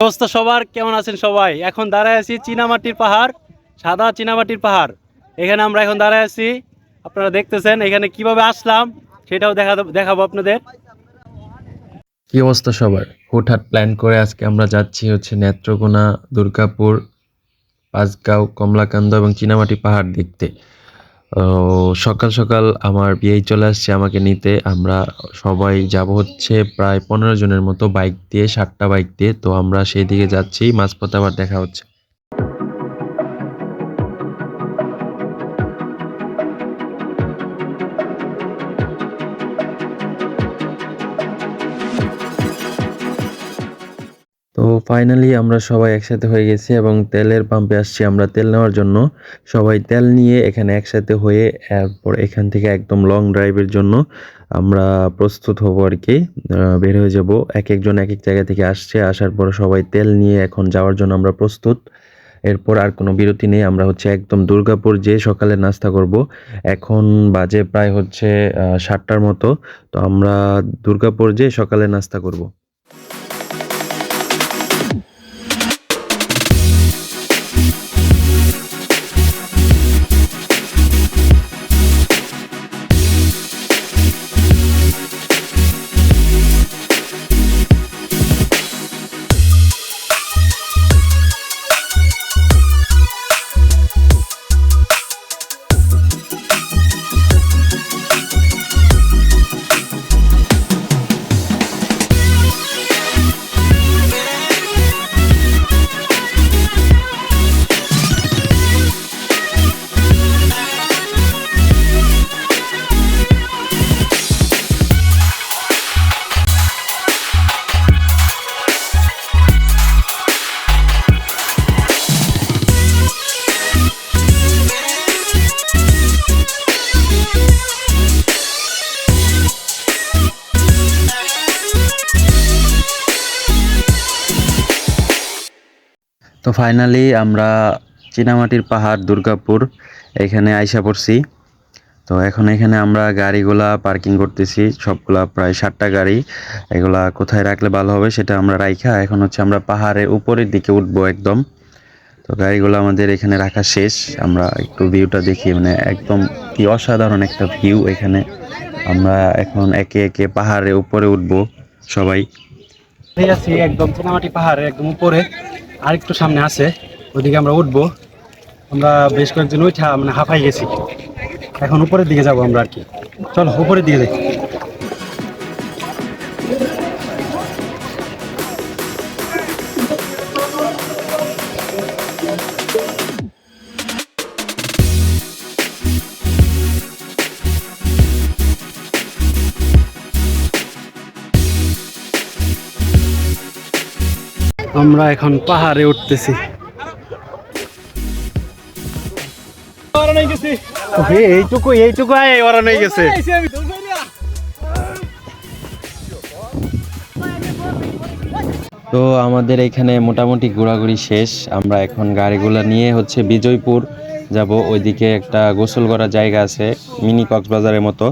অবস্থা সবার, কেমন আছেন সবাই? এখন দাঁড়ায় আছি চীনামাটির পাহাড়, সাদা চীনামাটির পাহাড়। এখানে আমরা এখন দাঁড়ায় আছি, আপনারা দেখতেছেন এখানে কীভাবে আসলাম, সেটাও দেখা দেখাবো আপনাদের। কি অবস্থা সবার? হুটহাট প্ল্যান করে আজকে আমরা যাচ্ছি হচ্ছে নেত্রকোনা, দুর্গাপুর, পাঁচগাঁও, কমলাকান্দ এবং চীনামাটি পাহাড় দেখতে। সকাল সকাল আমার বিয়েই চলে আসছে আমাকে নিতে। আমরা সবাই যাব হচ্ছে প্রায় পনেরো জনের মতো বাইক দিয়ে, সাতটা বাইক দিয়ে। তো আমরা সেই দিকে যাচ্ছি, মাঝপথে আবার দেখা হচ্ছে। তো ফাইনালি আমরা সবাই একসাথে হয়ে গেছি এবং তেলের পাম্পে আসছি আমরা তেল নেওয়ার জন্য। সবাই তেল নিয়ে এখানে একসাথে হয়ে এরপর এখান থেকে একদম লং ড্রাইভের জন্য আমরা প্রস্তুত হব আর কি। বের হয়ে যাব। এক একজন এক এক জায়গা থেকে আসছে। আসার পর সবাই তেল নিয়ে এখন যাওয়ার জন্য আমরা প্রস্তুত। এরপর আর কোনো বিরতি নেই। আমরা হচ্ছে একদম দুর্গাপুর যে সকালে নাস্তা করব। এখন বাজে প্রায় হচ্ছে সাতটার মতো। তো আমরা দুর্গাপুর যে সকালে নাস্তা করব। তো ফাইনালি আমরা চীনামাটির পাহাড় দুর্গাপুর এখানে আইসা পড়ছি। তো এখন এখানে আমরা গাড়িগুলা পার্কিং করতেছি, সবগুলা প্রায় ষাটটা গাড়ি। এগুলা কোথায় রাখলে ভালো হবে সেটা আমরা রাইখা, এখন হচ্ছে আমরা পাহাড়ের উপরের দিকে উঠবো একদম। তো গাড়িগুলো আমাদের এখানে রাখা শেষ, আমরা একটু ভিউটা দেখি মানে একদম কি অসাধারণ একটা ভিউ এখানে। আমরা এখন একে একে পাহাড়ের উপরে উঠবো সবাই। একদম চীনামাটি একদম উপরে। আর একটু সামনে আছে, ওইদিকে আমরা উঠবো। আমরা বেশ কয়েকজন উঠা মানে হাফাই গেছি। এখন উপরের দিকে যাব আমরা আর কি। চলো, উপরের দিকে যাই। আমরা এখন পাহাড়ে উঠতেছি। এইটুকু এইটুকু গেছে। তো আমাদের এখানে মোটামুটি ঘোরাঘুরি শেষ। আমরা এখন গাড়িগুলো নিয়ে হচ্ছে বিজয়পুর যাব। ওইদিকে একটা গোসল করার জায়গা আছে মিনি কক্সবাজারের মতো।